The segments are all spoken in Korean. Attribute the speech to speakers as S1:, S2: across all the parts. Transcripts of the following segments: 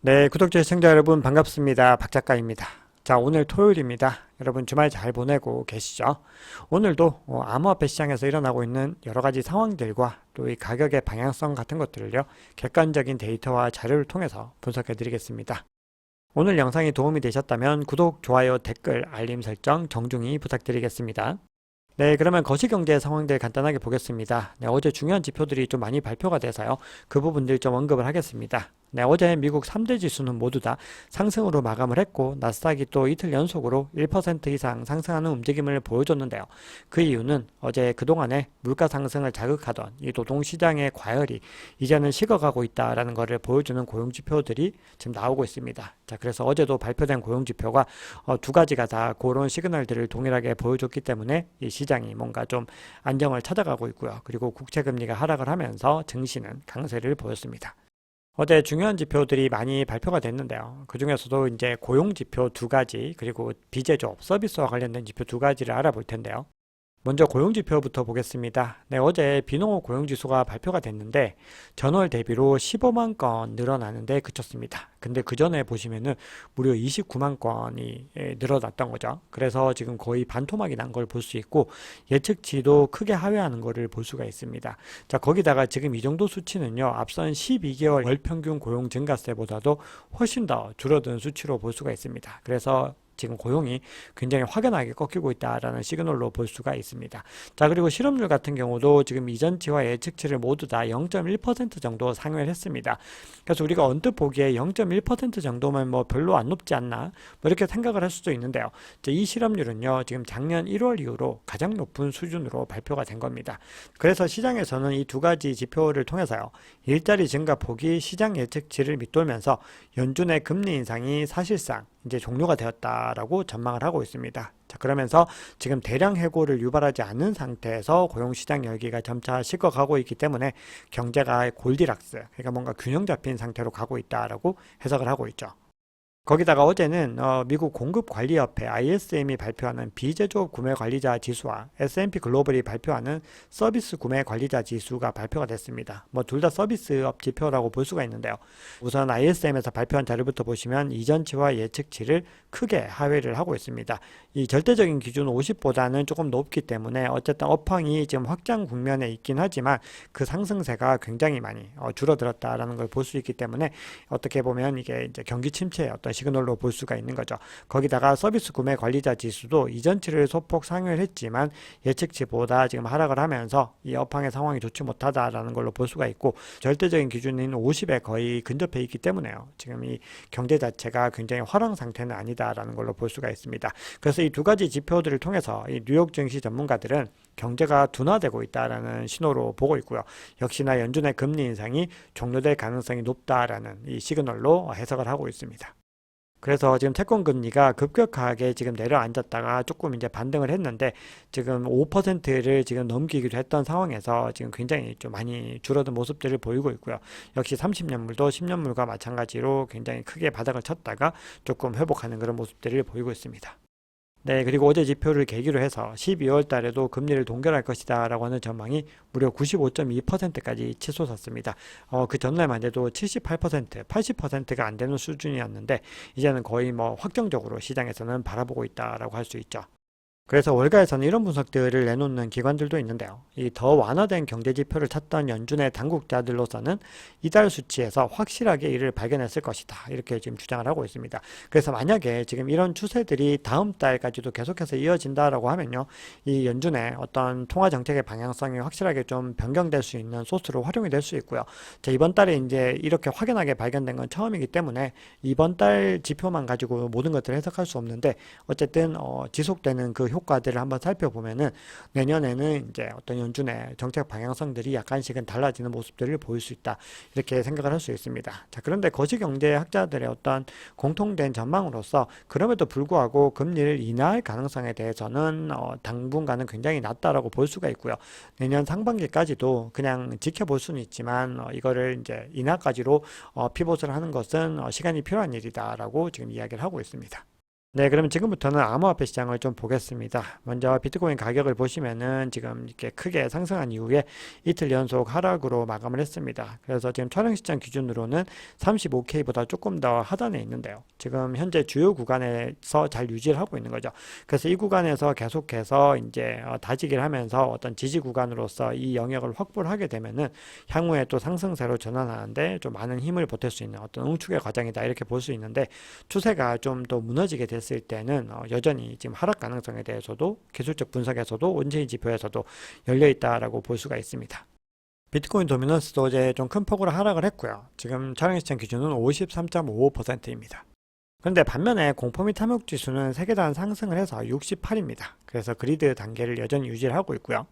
S1: 네, 구독자 시청자 여러분 반갑습니다. 박 작가입니다. 자, 오늘 토요일입니다. 여러분 주말 잘 보내고 계시죠? 오늘도 어, 암호화폐 시장에서 일어나고 있는 여러 가지 상황들과 또 이 가격의 방향성 같은 것들을요, 객관적인 데이터와 자료를 통해서 분석해 드리겠습니다. 오늘 영상이 도움이 되셨다면 구독, 좋아요, 댓글, 알림 설정 정중히 부탁드리겠습니다. 네, 그러면 거시경제 상황들 간단하게 보겠습니다. 네, 어제 중요한 지표들이 좀 많이 발표가 돼서요. 그 부분들 좀 언급을 하겠습니다. 네, 어제 미국 3대 지수는 모두 다 상승으로 마감을 했고 나스닥이 또 이틀 연속으로 1% 이상 상승하는 움직임을 보여줬는데요. 그 이유는 어제 그동안에 물가 상승을 자극하던 이 노동시장의 과열이 이제는 식어가고 있다라는 것을 보여주는 고용지표들이 지금 나오고 있습니다. 자, 그래서 어제도 발표된 고용지표가 어, 두 가지가 다 그런 시그널들을 동일하게 보여줬기 때문에 이 시장이 뭔가 좀 안정을 찾아가고 있고요. 그리고 국채금리가 하락을 하면서 증시는 강세를 보였습니다. 어제 중요한 지표들이 많이 발표가 됐는데요. 그 중에서도 이제 고용 지표 두 가지, 그리고 비제조업, 서비스와 관련된 지표 두 가지를 알아볼 텐데요. 먼저 고용 지표부터 보겠습니다. 네, 어제 비농업 고용 지수가 발표가 됐는데 전월 대비로 15만 건 늘어나는데 그쳤습니다. 근데 그 전에 보시면은 무려 29만 건이 예, 늘어났던 거죠. 그래서 지금 거의 반토막이 난 걸 볼 수 있고 예측치도 크게 하회하는 것을 볼 수가 있습니다. 자, 거기다가 지금 이 정도 수치는요. 앞선 12개월 월 평균 고용 증가세보다도 훨씬 더 줄어든 수치로 볼 수가 있습니다. 그래서 지금 고용이 굉장히 확연하게 꺾이고 있다라는 시그널로 볼 수가 있습니다. 자, 그리고 실업률 같은 경우도 지금 이전치와 예측치를 모두 다 0.1% 정도 상회를 했습니다. 그래서 우리가 언뜻 보기에 0.1% 정도면 뭐 별로 안 높지 않나 뭐 이렇게 생각을 할 수도 있는데요. 이 실업률은요, 지금 작년 1월 이후로 가장 높은 수준으로 발표가 된 겁니다. 그래서 시장에서는 이 두 가지 지표를 통해서요, 일자리 증가 폭이 시장 예측치를 밑돌면서 연준의 금리 인상이 사실상 이제 종료가 되었다라고 전망을 하고 있습니다. 자, 그러면서 지금 대량 해고를 유발하지 않는 상태에서 고용시장 열기가 점차 식어가고 있기 때문에 경제가 골디락스, 그러니까 뭔가 균형 잡힌 상태로 가고 있다라고 해석을 하고 있죠. 거기다가 어제는 어, 미국 공급관리협회 ISM이 발표하는 비제조업 구매 관리자 지수와 S&P 글로벌이 발표하는 서비스 구매 관리자 지수가 발표가 됐습니다. 뭐 둘 다 서비스업 지표라고 볼 수가 있는데요. 우선 ISM에서 발표한 자료부터 보시면 이전치와 예측치를 크게 하회를 하고 있습니다. 이 절대적인 기준 50보다는 조금 높기 때문에 어쨌든 업황이 지금 확장 국면에 있긴 하지만 그 상승세가 굉장히 많이 어, 줄어들었다라는 걸 볼 수 있기 때문에 어떻게 보면 이게 이제 경기 침체의 어떤 시그널로 볼 수가 있는 거죠. 거기다가 서비스 구매 관리자 지수도 이전치를 소폭 상회를 했지만 예측치보다 지금 하락을 하면서 이 업황의 상황이 좋지 못하다라는 걸로 볼 수가 있고 절대적인 기준인 50에 거의 근접해 있기 때문에요. 지금 이 경제 자체가 굉장히 화랑 상태는 아니다라는 걸로 볼 수가 있습니다. 그래서 이 두 가지 지표들을 통해서 이 뉴욕 증시 전문가들은 경제가 둔화되고 있다라는 신호로 보고 있고요. 역시나 연준의 금리 인상이 종료될 가능성이 높다라는 이 시그널로 해석을 하고 있습니다. 그래서 지금 채권 금리가 급격하게 지금 내려앉았다가 조금 이제 반등을 했는데 지금 5%를 지금 넘기기도 했던 상황에서 지금 굉장히 좀 많이 줄어든 모습들을 보이고 있고요. 역시 30년물도 10년물과 마찬가지로 굉장히 크게 바닥을 쳤다가 조금 회복하는 그런 모습들을 보이고 있습니다. 네, 그리고 어제 지표를 계기로 해서 12월 달에도 금리를 동결할 것이다 라고 하는 전망이 무려 95.2%까지 치솟았습니다. 어, 그 전날만 해도 78%, 80%가 안 되는 수준이었는데 이제는 거의 뭐 확정적으로 시장에서는 바라보고 있다라고 할 수 있죠. 그래서 월가에서는 이런 분석들을 내놓는 기관들도 있는데요. 이 더 완화된 경제 지표를 찾던 연준의 당국자들로서는 이달 수치에서 확실하게 이를 발견했을 것이다. 이렇게 지금 주장을 하고 있습니다. 그래서 만약에 지금 이런 추세들이 다음 달까지도 계속해서 이어진다라고 하면요. 이 연준의 어떤 통화 정책의 방향성이 확실하게 좀 변경될 수 있는 소스로 활용이 될 수 있고요. 자, 이번 달에 이제 이렇게 확연하게 발견된 건 처음이기 때문에 이번 달 지표만 가지고 모든 것들을 해석할 수 없는데 어쨌든 어, 지속되는 그 효과 들을 한번 살펴보면은 내년에는 이제 어떤 연준의 정책 방향성들이 약간씩은 달라지는 모습들을 보일 수 있다. 이렇게 생각을 할 수 있습니다. 자, 그런데 거시경제 학자들의 어떤 공통된 전망으로서 그럼에도 불구하고 금리를 인하할 가능성에 대해서는 어, 당분간은 굉장히 낮다라고 볼 수가 있고요. 내년 상반기까지도 그냥 지켜볼 수는 있지만 어, 이거를 이제 인하까지로 어, 피봇을 하는 것은 어, 시간이 필요한 일이다라고 지금 이야기를 하고 있습니다. 네, 그러면 지금부터는 암호화폐 시장을 좀 보겠습니다. 먼저 비트코인 가격을 보시면은 지금 이렇게 크게 상승한 이후에 이틀 연속 하락으로 마감을 했습니다. 그래서 지금 촬영 시장 기준으로는 35K보다 조금 더 하단에 있는데요. 지금 현재 주요 구간에서 잘 유지를 하고 있는 거죠. 그래서 이 구간에서 계속해서 이제 어, 다지기를 하면서 어떤 지지 구간으로서 이 영역을 확보를 하게 되면은 향후에 또 상승세로 전환하는데 좀 많은 힘을 보탤 수 있는 어떤 응축의 과정이다 이렇게 볼 수 있는데 추세가 좀 더 무너지게 됐을 때는 어, 여전히 지금 하락 가능성에 대해서도 기술적 분석에서도 원체인 지표에서도 열려 있다라고 볼 수가 있습니다. 비트코인 도미넌스도 어제 좀 큰 폭으로 하락을 했고요. 지금 촬영 시장 기준은 53.55%입니다. 그런데 반면에 공포 및 탐욕 지수는 세계단 상승을 해서 68입니다. 그래서 그리드 단계를 여전히 유지를 하고 있고요.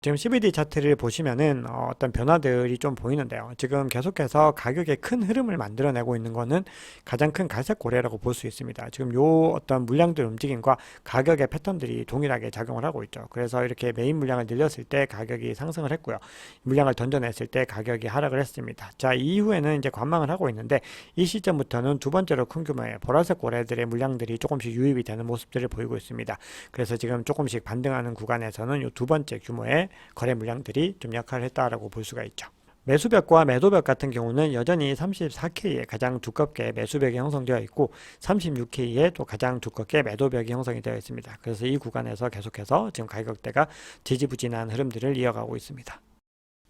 S1: 지금 CBD 차트를 보시면은 어, 떤 변화들이 좀 보이는데요. 지금 계속해서 가격의 큰 흐름을 만들어내고 있는 거는 가장 큰 갈색 고래라고 볼 수 있습니다. 지금 요 어떤 물량들 움직임과 가격의 패턴들이 동일하게 작용을 하고 있죠. 그래서 이렇게 메인 물량을 늘렸을 때 가격이 상승을 했고요. 물량을 던져냈을 때 가격이 하락을 했습니다. 자, 이후에는 이제 관망을 하고 있는데 이 시점부터는 두 번째로 큰 규모의 보라색 고래들의 물량들이 조금씩 유입이 되는 모습들을 보이고 있습니다. 그래서 지금 조금씩 반등하는 구간에서는 요 두 번째 규모의 거래 물량들이 좀 역할을 했다라고 볼 수가 있죠. 매수벽과 매도벽 같은 경우는 여전히 34K에 가장 두껍게 매수벽이 형성되어 있고 36K에 또 가장 두껍게 매도벽이 형성이 되어 있습니다. 그래서 이 구간에서 계속해서 지금 가격대가 지지부진한 흐름들을 이어가고 있습니다.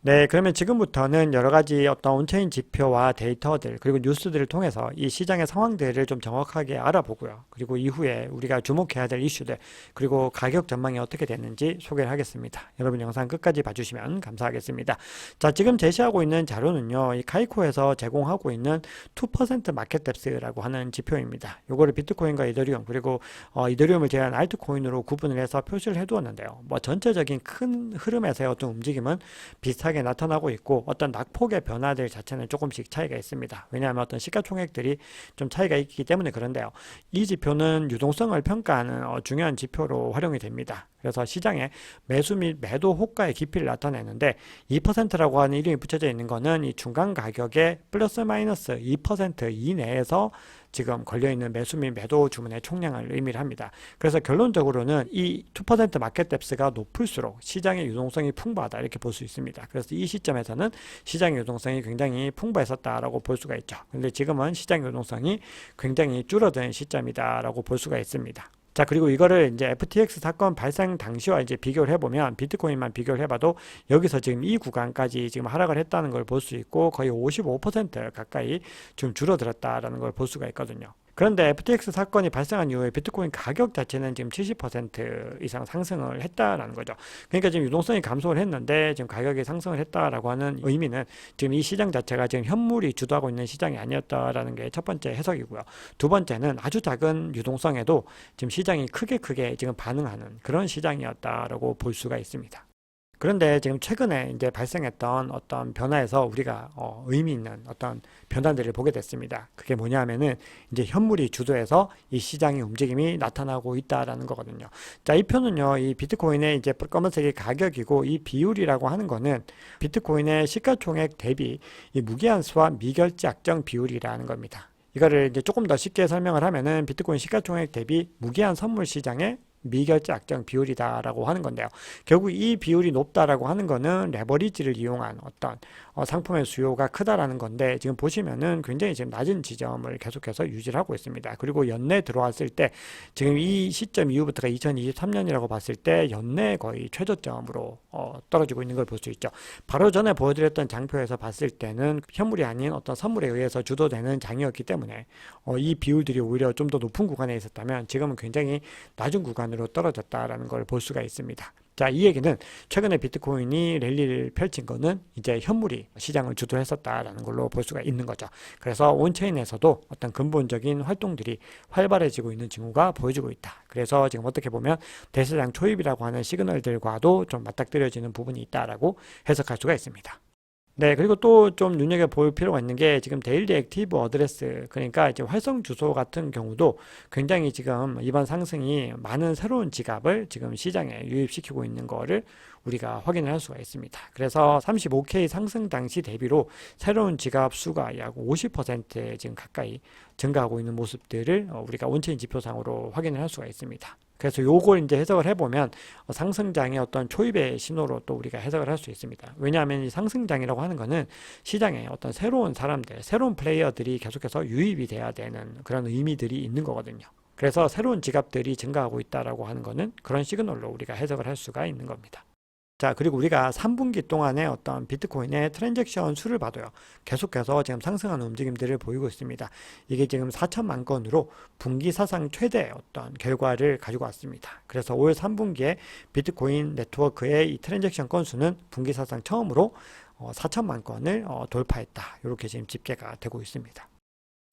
S1: 네, 그러면 지금부터는 여러 가지 어떤 온체인 지표와 데이터들, 그리고 뉴스들을 통해서 이 시장의 상황들을 좀 정확하게 알아보고요. 그리고 이후에 우리가 주목해야 될 이슈들, 그리고 가격 전망이 어떻게 됐는지 소개를 하겠습니다. 여러분 영상 끝까지 봐주시면 감사하겠습니다. 자, 지금 제시하고 있는 자료는요, 이 카이코에서 제공하고 있는 2% 마켓뎁스라고 하는 지표입니다. 요거를 비트코인과 이더리움, 그리고 어, 이더리움을 제한 알트코인으로 구분을 해서 표시를 해두었는데요. 뭐 전체적인 큰 흐름에서의 어떤 움직임은 비슷하 게 나타나고 있고 어떤 낙폭의 변화들 자체는 조금씩 차이가 있습니다. 왜냐하면 어떤 시가총액들이 좀 차이가 있기 때문에 그런데요. 이 지표는 유동성을 평가하는 어, 중요한 지표로 활용이 됩니다. 그래서 시장의 매수 및 매도 호가의 깊이를 나타내는데 2%라고 하는 이름이 붙여져 있는 거는 이 중간 가격의 플러스 마이너스 2% 이내에서 지금 걸려있는 매수 및 매도 주문의 총량을 의미를 합니다. 그래서 결론적으로는 이 2% 마켓 뎁스가 높을수록 시장의 유동성이 풍부하다 이렇게 볼 수 있습니다. 그래서 이 시점에서는 시장의 유동성이 굉장히 풍부했었다라고 볼 수가 있죠. 근데 지금은 시장 유동성이 굉장히 줄어든 시점이다라고 볼 수가 있습니다. 자, 그리고 이거를 이제 FTX 사건 발생 당시와 이제 비교를 해보면 비트코인만 비교를 해봐도 여기서 지금 이 구간까지 지금 하락을 했다는 걸 볼 수 있고 거의 55% 가까이 좀 줄어들었다라는 걸 볼 수가 있거든요. 그런데 FTX 사건이 발생한 이후에 비트코인 가격 자체는 지금 70% 이상 상승을 했다라는 거죠. 그러니까 지금 유동성이 감소를 했는데 지금 가격이 상승을 했다라고 하는 의미는 지금 이 시장 자체가 지금 현물이 주도하고 있는 시장이 아니었다라는 게 첫 번째 해석이고요. 두 번째는 아주 작은 유동성에도 지금 시장이 크게 크게 지금 반응하는 그런 시장이었다라고 볼 수가 있습니다. 그런데 지금 최근에 이제 발생했던 어떤 변화에서 우리가 어, 의미 있는 어떤 변화들을 보게 됐습니다. 그게 뭐냐 하면은 이제 현물이 주도해서 이 시장의 움직임이 나타나고 있다라는 거거든요. 자, 이 표는요, 이 비트코인의 이제 검은색이 가격이고 이 비율이라고 하는 거는 비트코인의 시가총액 대비 이 무기한수와 미결제 약정 비율이라는 겁니다. 이거를 이제 조금 더 쉽게 설명을 하면은 비트코인 시가총액 대비 무기한 선물 시장의 미결제 약정 비율이다라고 하는 건데요. 결국 이 비율이 높다라고 하는 거는 레버리지를 이용한 어떤 어, 상품의 수요가 크다라는 건데 지금 보시면은 굉장히 지금 낮은 지점을 계속해서 유지를 하고 있습니다. 그리고 연내 들어왔을 때 지금 이 시점 이후부터가 2023년이라고 봤을 때 연내 거의 최저점으로 어, 떨어지고 있는 걸 볼 수 있죠. 바로 전에 보여드렸던 장표에서 봤을 때는 현물이 아닌 어떤 선물에 의해서 주도되는 장이었기 때문에 어, 이 비율들이 오히려 좀 더 높은 구간에 있었다면 지금은 굉장히 낮은 구간으로 떨어졌다라는 걸 볼 수가 있습니다. 자, 이 얘기는 최근에 비트코인이 랠리를 펼친 거는 이제 현물이 시장을 주도했었다라는 걸로 볼 수가 있는 거죠. 그래서 온체인에서도 어떤 근본적인 활동들이 활발해지고 있는 징후가 보여지고 있다. 그래서 지금 어떻게 보면 대세장 초입이라고 하는 시그널들과도 좀 맞닥뜨려지는 부분이 있다라고 해석할 수가 있습니다. 네, 그리고 또 좀 눈여겨 볼 필요가 있는 게 지금 데일리 액티브 어드레스, 그러니까 이제 활성 주소 같은 경우도 굉장히 지금 이번 상승이 많은 새로운 지갑을 지금 시장에 유입시키고 있는 거를 우리가 확인을 할 수가 있습니다. 그래서 35K 상승 당시 대비로 새로운 지갑 수가 약 50% 지금 가까이 증가하고 있는 모습들을 어, 우리가 온체인 지표상으로 확인을 할 수가 있습니다. 그래서 요걸 이제 해석을 해보면 어, 상승장의 어떤 초입의 신호로 또 우리가 해석을 할 수 있습니다. 왜냐하면 이 상승장이라고 하는 거는 시장에 어떤 새로운 사람들, 새로운 플레이어들이 계속해서 유입이 돼야 되는 그런 의미들이 있는 거거든요. 그래서 새로운 지갑들이 증가하고 있다라고 하는 거는 그런 시그널로 우리가 해석을 할 수가 있는 겁니다. 자, 그리고 우리가 3분기 동안의 어떤 비트코인의 트랜잭션 수를 봐도요. 계속해서 지금 상승하는 움직임들을 보이고 있습니다. 이게 지금 4천만 건으로 분기 사상 최대 어떤 결과를 가지고 왔습니다. 그래서 올 3분기에 비트코인 네트워크의 이 트랜잭션 건수는 분기 사상 처음으로 어, 4천만 건을 어, 돌파했다. 이렇게 지금 집계가 되고 있습니다.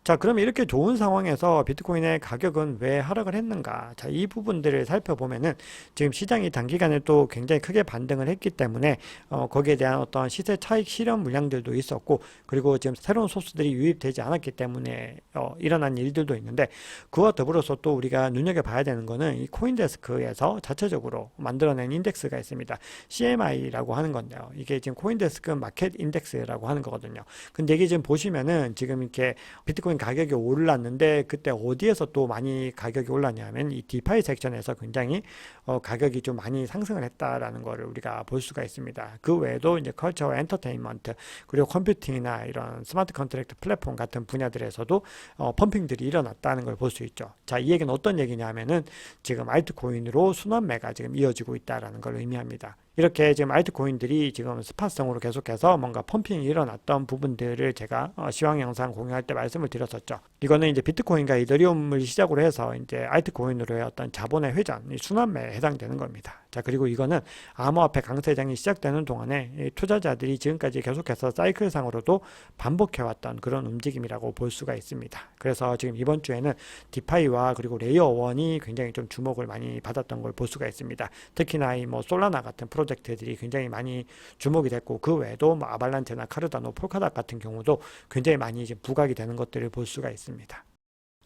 S1: 자, 그럼 이렇게 좋은 상황에서 비트코인의 가격은 왜 하락을 했는가? 자, 이 부분들을 살펴보면은 지금 시장이 단기간에 또 굉장히 크게 반등을 했기 때문에 어, 거기에 대한 어떤 시세 차익 실현 물량들도 있었고 그리고 지금 새로운 소스들이 유입되지 않았기 때문에 어, 일어난 일들도 있는데 그와 더불어서 또 우리가 눈여겨봐야 되는 거는 이 코인데스크에서 자체적으로 만들어낸 인덱스가 있습니다. CMI라고 하는 건데요. 이게 지금 코인데스크 마켓 인덱스라고 하는 거거든요. 근데 이게 지금 보시면은 지금 이렇게 비트코인 가격이 올랐는데 그때 어디에서 또 많이 가격이 올랐냐면 이 디파이 섹션에서 굉장히 어, 가격이 좀 많이 상승을 했다라는 거를 우리가 볼 수가 있습니다. 그 외에도 이제 컬처 엔터테인먼트 그리고 컴퓨팅이나 이런 스마트 컨트랙트 플랫폼 같은 분야들에서도 어, 펌핑들이 일어났다는 걸 볼 수 있죠. 자, 이 얘기는 어떤 얘기냐면은 지금 알트코인으로 순환매가 지금 이어지고 있다라는 걸 의미합니다. 이렇게 지금 알트코인들이 지금 스팟성으로 계속해서 뭔가 펌핑이 일어났던 부분들을 제가 어, 시황 영상 공유할 때 말씀을 드렸었죠. 이거는 이제 비트코인과 이더리움을 시작으로 해서 이제 알트코인으로의 어떤 자본의 회전, 이 순환매에 해당되는 겁니다. 자, 그리고 이거는 암호화폐 강세장이 시작되는 동안에 이 투자자들이 지금까지 계속해서 사이클상으로도 반복해왔던 그런 움직임이라고 볼 수가 있습니다. 그래서 지금 이번 주에는 디파이와 그리고 레이어 원이 굉장히 좀 주목을 많이 받았던 걸 볼 수가 있습니다. 특히나 이 뭐 솔라나 같은 프로젝트들이 굉장히 많이 주목이 됐고 그 외에도 뭐 아발란체나 카르다노, 폴카닷 같은 경우도 굉장히 많이 이제 부각이 되는 것들을 볼 수가 있습니다.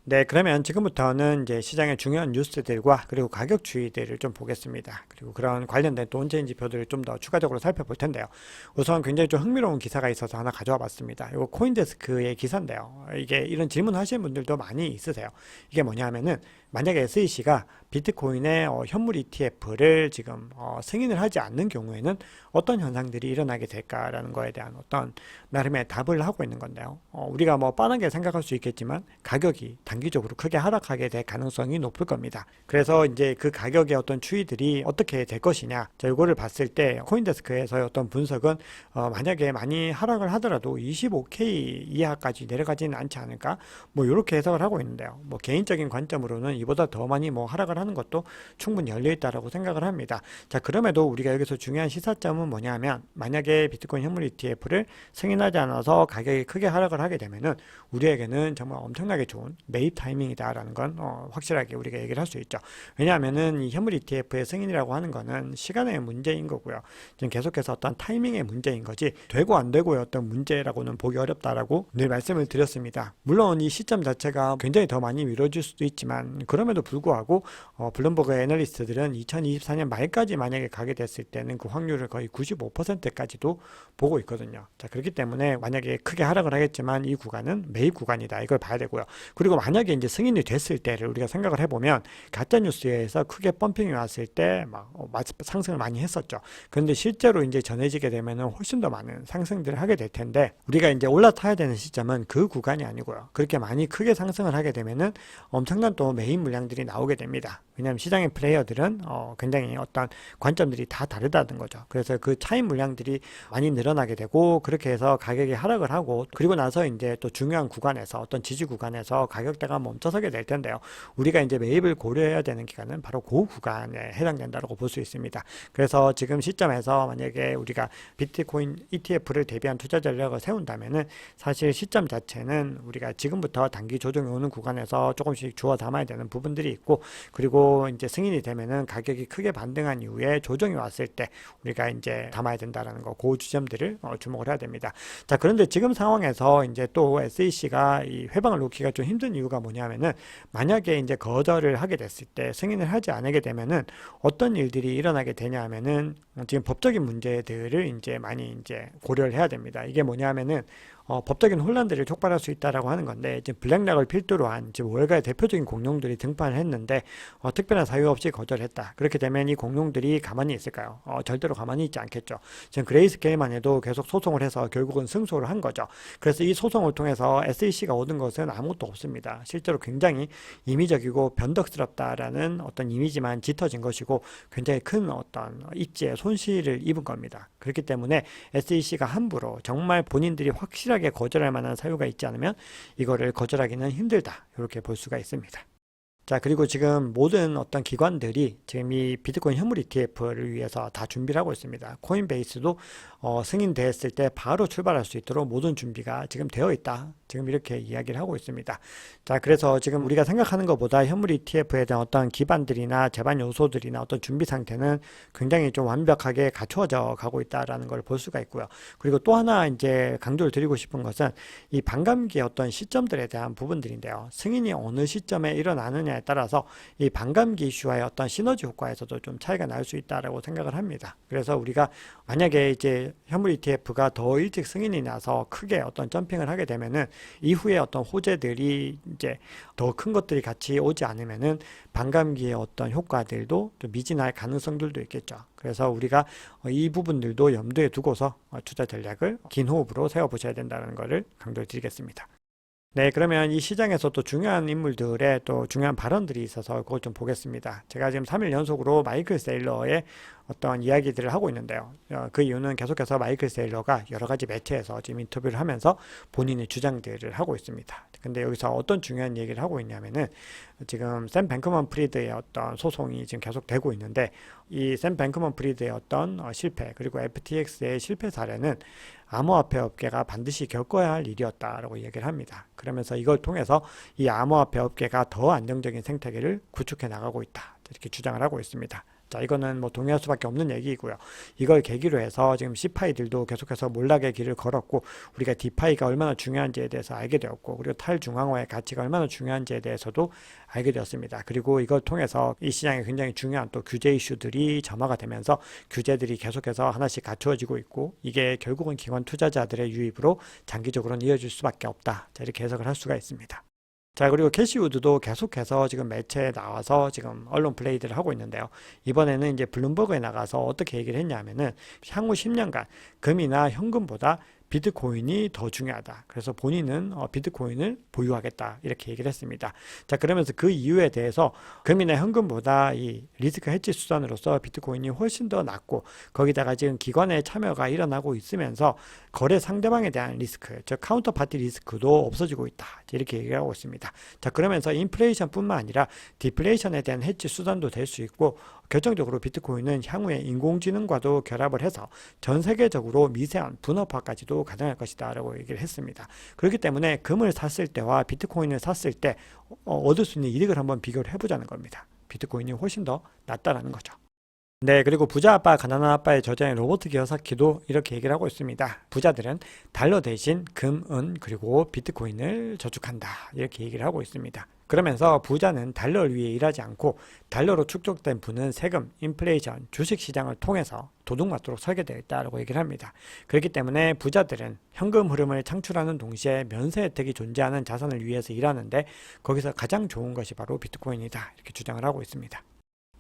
S1: 네, 그러면 지금부터는 이제 시장의 중요한 뉴스들과 그리고 가격 추이들을 좀 보겠습니다. 그리고 그런 관련된 또 온체인 지표들을 좀 더 추가적으로 살펴볼 텐데요. 우선 굉장히 좀 흥미로운 기사가 있어서 하나 가져와 봤습니다. 이거 코인데스크의 기사인데요. 이게 이런 질문 하시는 분들도 많이 있으세요. 이게 뭐냐면은 만약에 SEC가 비트코인의 어, 현물 ETF를 지금 어, 승인을 하지 않는 경우에는 어떤 현상들이 일어나게 될까라는 거에 대한 어떤 나름의 답을 하고 있는 건데요. 어, 우리가 뭐 뻔하게 생각할 수 있겠지만 가격이 단기적으로 크게 하락하게 될 가능성이 높을 겁니다. 그래서 이제 그 가격의 어떤 추이들이 어떻게 될 것이냐. 자, 이거를 봤을 때 코인데스크에서의 어떤 분석은 어, 만약에 많이 하락을 하더라도 25K 이하까지 내려가지는 않지 않을까? 뭐 이렇게 해석을 하고 있는데요. 뭐 개인적인 관점으로는 이보다 더 많이 뭐 하락을 하는 것도 충분히 열려 있다라고 생각을 합니다. 자, 그럼에도 우리가 여기서 중요한 시사점은 뭐냐면 만약에 비트코인 현물 ETF를 승인하지 않아서 가격이 크게 하락을 하게 되면은 우리에게는 정말 엄청나게 좋은 매입 타이밍이다라는 건 어, 확실하게 우리가 얘기를 할 수 있죠. 왜냐하면은 이 현물 ETF의 승인이라고 하는 거는 시간의 문제인 거고요. 지금 계속해서 어떤 타이밍의 문제인 거지 되고 안 되고의 어떤 문제라고는 보기 어렵다라고 늘 말씀을 드렸습니다. 물론 이 시점 자체가 굉장히 더 많이 미뤄질 수도 있지만 그럼에도 불구하고 어, 블룸버그 애널리스트들은 2024년 말까지 만약에 가게 됐을 때는 그 확률을 거의 95%까지도 보고 있거든요. 자 그렇기 때문에 만약에 크게 하락을 하겠지만 이 구간은 매입 구간이다 이걸 봐야 되고요. 그리고 만약에 이제 승인이 됐을 때를 우리가 생각을 해보면 가짜 뉴스에서 크게 펌핑이 왔을 때막 어, 상승을 많이 했었죠. 그런데 실제로 이제 전해지게 되면은 훨씬 더 많은 상승들을 하게 될 텐데 우리가 이제 올라타야 되는 시점은 그 구간이 아니고요. 그렇게 많이 크게 상승을 하게 되면은 엄청난 또 매입 물량들이 나오게 됩니다. 왜냐하면 시장의 플레이어들은 어, 굉장히 어떤 관점들이 다 다르다는 거죠. 그래서 그 차익 물량들이 많이 늘어나게 되고 그렇게 해서 가격이 하락을 하고 그리고 나서 이제 또 중요한 구간에서 어떤 지지 구간에서 가격 가격대가 멈춰서게 될 텐데요. 우리가 이제 매입을 고려해야 되는 기간은 바로 그 구간에 해당된다고 볼 수 있습니다. 그래서 지금 시점에서 만약에 우리가 비트코인 ETF를 대비한 투자 전략을 세운다면은 사실 시점 자체는 우리가 지금부터 단기 조정이 오는 구간에서 조금씩 주워 담아야 되는 부분들이 있고 그리고 이제 승인이 되면은 가격이 크게 반등한 이후에 조정이 왔을 때 우리가 이제 담아야 된다라는 거, 그 지점들을 어, 주목을 해야 됩니다. 자, 그런데 지금 상황에서 이제 또 SEC가 이 회방을 놓기가 좀 힘든 이유가 뭐냐면은 만약에 이제 거절을 하게 됐을 때 승인을 하지 않게 되면은 어떤 일들이 일어나게 되냐 하면은 어, 지금 법적인 문제들을 이제 많이 이제 고려를 해야 됩니다. 이게 뭐냐면은 어, 법적인 혼란들을 촉발할 수 있다라고 하는 건데 지금 블랙락을 필두로 한 지금 월가의 대표적인 공룡들이 등판을 했는데 어, 특별한 사유 없이 거절했다. 그렇게 되면 이 공룡들이 가만히 있을까요? 어, 절대로 가만히 있지 않겠죠. 지금 그레이스케일만 해도 계속 소송을 해서 결국은 승소를 한 거죠. 그래서 이 소송을 통해서 SEC가 얻은 것은 아무것도 없습니다. 실제로 굉장히 임의적이고 변덕스럽다라는 어떤 이미지만 짙어진 것이고 굉장히 큰 어떤 입지에 손실을 입은 겁니다. 그렇기 때문에 SEC가 함부로 정말 본인들이 확실하게 거절할 만한 사유가 있지 않으면 이거를 거절하기는 힘들다. 이렇게 볼 수가 있습니다. 자, 그리고 지금 모든 어떤 기관들이 지금 이 비트코인 현물 ETF를 위해서 다 준비를 하고 있습니다. 코인베이스도 어, 승인됐을 때 바로 출발할 수 있도록 모든 준비가 지금 되어 있다. 지금 이렇게 이야기를 하고 있습니다. 자, 그래서 지금 우리가 생각하는 것보다 현물 ETF에 대한 어떤 기반들이나 제반 요소들이나 어떤 준비 상태는 굉장히 좀 완벽하게 갖추어져 가고 있다라는 걸 볼 수가 있고요. 그리고 또 하나 이제 강조를 드리고 싶은 것은 이 반감기의 어떤 시점들에 대한 부분들인데요. 승인이 어느 시점에 일어나느냐 에 따라서 이 반감기 이슈와의 어떤 시너지 효과에서도 좀 차이가 날 수 있다라고 생각을 합니다. 그래서 우리가 만약에 이제 현물 ETF가 더 일찍 승인이 나서 크게 어떤 점핑을 하게 되면은 이후에 어떤 호재들이 이제 더 큰 것들이 같이 오지 않으면은 반감기의 어떤 효과들도 좀 미진할 가능성들도 있겠죠. 그래서 우리가 이 부분들도 염두에 두고서 투자 전략을 긴 호흡으로 세워보셔야 된다는 것을 강조를 드리겠습니다. 네, 그러면 이 시장에서 또 중요한 인물들의 또 중요한 발언들이 있어서 그걸 좀 보겠습니다. 제가 지금 3일 연속으로 마이클 세일러의 어떤 이야기들을 하고 있는데요. 어, 그 이유는 계속해서 마이클 세일러가 여러 가지 매체에서 지금 인터뷰를 하면서 본인의 주장들을 하고 있습니다. 근데 여기서 어떤 중요한 얘기를 하고 있냐면은 지금 샘 뱅크먼 프리드의 어떤 소송이 지금 계속 되고 있는데 이 샘 뱅크먼 프리드의 어떤 어, 실패 그리고 FTX의 실패 사례는 암호화폐 업계가 반드시 겪어야 할 일이었다라고 얘기를 합니다. 그러면서 이걸 통해서 이 암호화폐 업계가 더 안정적인 생태계를 구축해 나가고 있다. 이렇게 주장을 하고 있습니다. 자, 이거는 뭐 동의할 수밖에 없는 얘기이고요. 이걸 계기로 해서 지금 시파이들도 계속해서 몰락의 길을 걸었고 우리가 디파이가 얼마나 중요한지에 대해서 알게 되었고 그리고 탈중앙화의 가치가 얼마나 중요한지에 대해서도 알게 되었습니다. 그리고 이걸 통해서 이 시장에 굉장히 중요한 또 규제 이슈들이 점화가 되면서 규제들이 계속해서 하나씩 갖추어지고 있고 이게 결국은 기관 투자자들의 유입으로 장기적으로는 이어질 수밖에 없다. 자, 이렇게 해석을 할 수가 있습니다. 자, 그리고 캐시우드도 계속해서 지금 매체에 나와서 지금 언론 플레이들을 하고 있는데요. 이번에는 이제 블룸버그에 나가서 어떻게 얘기를 했냐면은 향후 10년간 금이나 현금보다 비트코인이 더 중요하다. 그래서 본인은 어, 비트코인을 보유하겠다. 이렇게 얘기를 했습니다. 자, 그러면서 그 이유에 대해서 금이나 현금보다 이 리스크 해지 수단으로서 비트코인이 훨씬 더 낮고 거기다가 지금 기관의 참여가 일어나고 있으면서 거래 상대방에 대한 리스크, 즉 카운터 파티 리스크도 없어지고 있다. 이렇게 얘기하고 있습니다. 자, 그러면서 인플레이션뿐만 아니라 디플레이션에 대한 해지 수단도 될 수 있고 결정적으로 비트코인은 향후에 인공지능과도 결합을 해서 전 세계적으로 미세한 분업화까지도 가능할 것이다 라고 얘기를 했습니다. 그렇기 때문에 금을 샀을 때와 비트코인을 샀을 때 어, 얻을 수 있는 이득을 한번 비교를 해보자는 겁니다. 비트코인이 훨씬 더 낫다라는 거죠. 네, 그리고 부자 아빠, 가난한 아빠의 저자인 로버트 기어사키도 이렇게 얘기를 하고 있습니다. 부자들은 달러 대신 금, 은, 그리고 비트코인을 저축한다. 이렇게 얘기를 하고 있습니다. 그러면서 부자는 달러를 위해 일하지 않고 달러로 축적된 부는 세금, 인플레이션, 주식 시장을 통해서 도둑맞도록 설계되어 있다고 얘기를 합니다. 그렇기 때문에 부자들은 현금 흐름을 창출하는 동시에 면세 혜택이 존재하는 자산을 위해서 일하는데 거기서 가장 좋은 것이 바로 비트코인이다. 이렇게 주장을 하고 있습니다.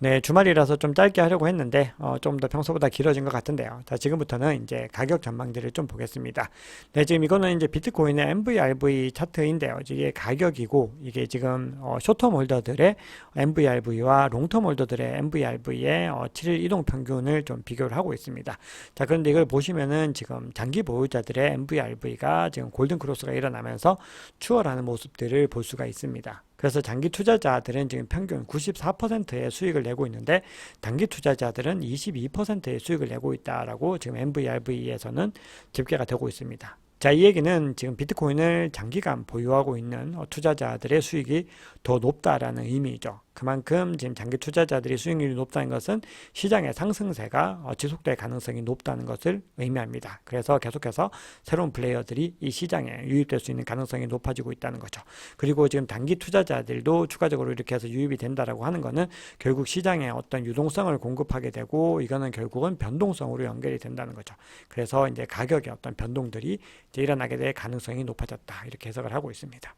S1: 네, 주말이라서 좀 짧게 하려고 했는데 어, 좀 더 평소보다 길어진 것 같은데요. 자, 지금부터는 이제 가격 전망들을 좀 보겠습니다. 네, 지금 이거는 이제 비트코인의 MVRV 차트인데요. 이게 가격이고 이게 지금 어, 쇼텀 홀더들의 MVRV와 롱텀 홀더들의 MVRV의 어, 7일 이동 평균을 좀 비교를 하고 있습니다. 자, 그런데 이걸 보시면은 지금 장기 보유자들의 MVRV가 지금 골든 크로스가 일어나면서 추월하는 모습들을 볼 수가 있습니다. 그래서 장기 투자자들은 지금 평균 94%의 수익을 내고 있는데 단기 투자자들은 22%의 수익을 내고 있다라고 지금 MVRV에서는 집계가 되고 있습니다. 자, 이 얘기는 지금 비트코인을 장기간 보유하고 있는 어, 투자자들의 수익이 더 높다라는 의미죠. 그만큼 지금 장기 투자자들이 수익률이 높다는 것은 시장의 상승세가 어, 지속될 가능성이 높다는 것을 의미합니다. 그래서 계속해서 새로운 플레이어들이 이 시장에 유입될 수 있는 가능성이 높아지고 있다는 거죠. 그리고 지금 단기 투자자들도 추가적으로 이렇게 해서 유입이 된다라고 하는 거는 결국 시장에 어떤 유동성을 공급하게 되고 이거는 결국은 변동성으로 연결이 된다는 거죠. 그래서 이제 가격의 어떤 변동들이 이제 일어나게 될 가능성이 높아졌다. 이렇게 해석을 하고 있습니다.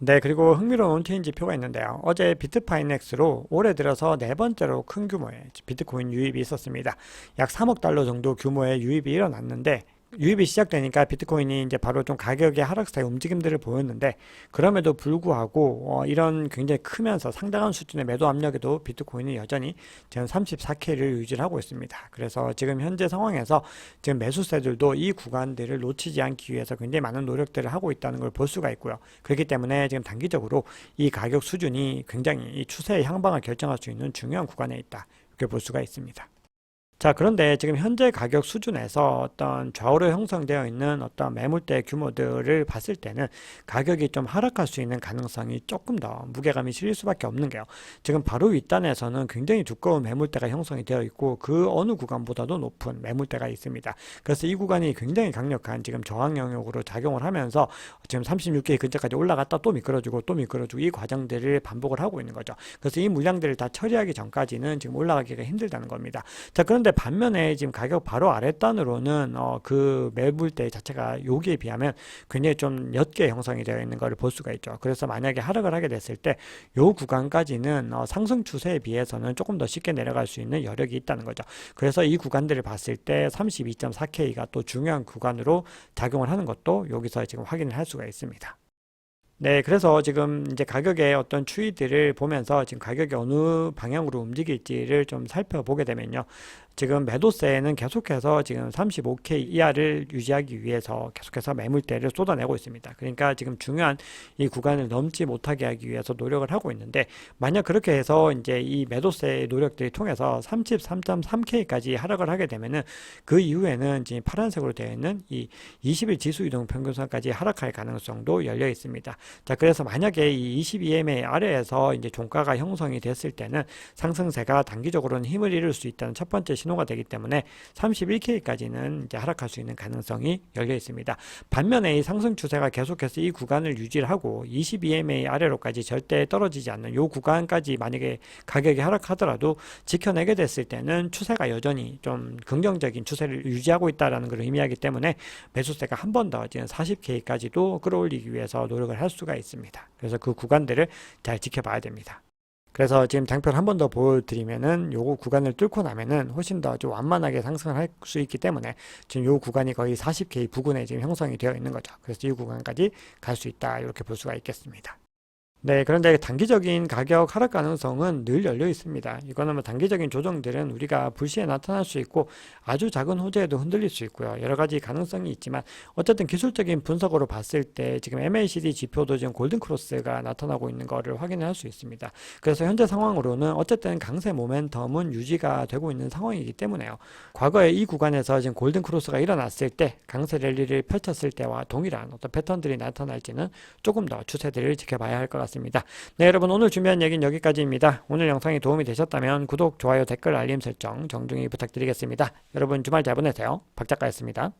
S1: 네, 그리고 흥미로운 체인 지표가 있는데요. 어제 비트파이넥스로 올해 들어서 네 번째로 큰 규모의 비트코인 유입이 있었습니다. 약 3억 달러 정도 규모의 유입이 일어났는데 유입이 시작되니까 비트코인이 이제 바로 좀 가격의 하락세의 움직임들을 보였는데 그럼에도 불구하고 어, 이런 굉장히 크면서 상당한 수준의 매도 압력에도 비트코인은 여전히 지금 34K를 유지하고 있습니다. 그래서 지금 현재 상황에서 지금 매수세들도 이 구간들을 놓치지 않기 위해서 굉장히 많은 노력들을 하고 있다는 걸 볼 수가 있고요. 그렇기 때문에 지금 단기적으로 이 가격 수준이 굉장히 이 추세의 향방을 결정할 수 있는 중요한 구간에 있다. 이렇게 볼 수가 있습니다. 자, 그런데 지금 현재 가격 수준에서 어떤 좌우로 형성되어 있는 어떤 매물대 규모들을 봤을 때는 가격이 좀 하락할 수 있는 가능성이 조금 더 무게감이 실릴 수밖에 없는 게요. 지금 바로 윗단에서는 굉장히 두꺼운 매물대가 형성이 되어 있고 그 어느 구간보다도 높은 매물대가 있습니다. 그래서 이 구간이 굉장히 강력한 지금 저항 영역으로 작용을 하면서 지금 36개 근처까지 올라갔다 또 미끄러지고 또 미끄러지고 이 과정들을 반복을 하고 있는 거죠. 그래서 이 물량들을 다 처리하기 전까지는 지금 올라가기가 힘들다는 겁니다. 자, 그런데 반면에 지금 가격 바로 아랫단으로는 어, 그 매물대 자체가 여기에 비하면 굉장히 좀 옅게 형성이 되어 있는 것을 볼 수가 있죠. 그래서 만약에 하락을 하게 됐을 때 요 구간까지는 어, 상승 추세에 비해서는 조금 더 쉽게 내려갈 수 있는 여력이 있다는 거죠. 그래서 이 구간들을 봤을 때 32.4K가 또 중요한 구간으로 작용을 하는 것도 여기서 지금 확인을 할 수가 있습니다. 네, 그래서 지금 이제 가격의 어떤 추이들을 보면서 지금 가격이 어느 방향으로 움직일지를 좀 살펴보게 되면요. 지금 매도세는 계속해서 지금 35K 이하를 유지하기 위해서 계속해서 매물대를 쏟아내고 있습니다. 그러니까 지금 중요한 이 구간을 넘지 못하게 하기 위해서 노력을 하고 있는데 만약 그렇게 해서 이제 이 매도세의 노력들이 통해서 33.3K까지 하락을 하게 되면은 그 이후에는 지금 파란색으로 되어 있는 이 20일 지수 이동 평균선까지 하락할 가능성도 열려 있습니다. 자, 그래서 만약에 이 22MA 아래에서 이제 종가가 형성이 됐을 때는 상승세가 단기적으로는 힘을 잃을 수 있다는 첫 번째 신호가 되기 때문에 31K까지는 이제 하락할 수 있는 가능성이 열려 있습니다. 반면에 이 상승 추세가 계속해서 이 구간을 유지를 하고 22MA 아래로까지 절대 떨어지지 않는 이 구간까지 만약에 가격이 하락하더라도 지켜내게 됐을 때는 추세가 여전히 좀 긍정적인 추세를 유지하고 있다라는 걸 의미하기 때문에 매수세가 한 번 더 지금 40K까지도 끌어올리기 위해서 노력을 할 수가 있습니다. 그래서 그 구간들을 잘 지켜봐야 됩니다. 그래서 지금 장표를 한 번 더 보여드리면은 요거 구간을 뚫고 나면은 훨씬 더 좀 완만하게 상승을 할 수 있기 때문에 지금 요 구간이 거의 40K 부근에 지금 형성이 되어 있는 거죠. 그래서 이 구간까지 갈 수 있다 이렇게 볼 수가 있겠습니다. 네, 그런데 단기적인 가격 하락 가능성은 늘 열려 있습니다. 이거는 뭐 단기적인 조정들은 우리가 불시에 나타날 수 있고 아주 작은 호재에도 흔들릴 수 있고요. 여러 가지 가능성이 있지만 어쨌든 기술적인 분석으로 봤을 때 지금 MACD 지표도 지금 골든 크로스가 나타나고 있는 것을 확인을 할수 있습니다. 그래서 현재 상황으로는 어쨌든 강세 모멘텀은 유지가 되고 있는 상황이기 때문에요. 과거에 이 구간에서 지금 골든 크로스가 일어났을 때 강세 랠리를 펼쳤을 때와 동일한 어떤 패턴들이 나타날지는 조금 더 추세들을 지켜봐야 할 것 같습니다. 같습니다. 네, 여러분 오늘 준비한 얘기는 여기까지입니다. 오늘 영상이 도움이 되셨다면 구독, 좋아요, 댓글, 알림 설정 정중히 부탁드리겠습니다. 여러분 주말 잘 보내세요. 박 작가였습니다.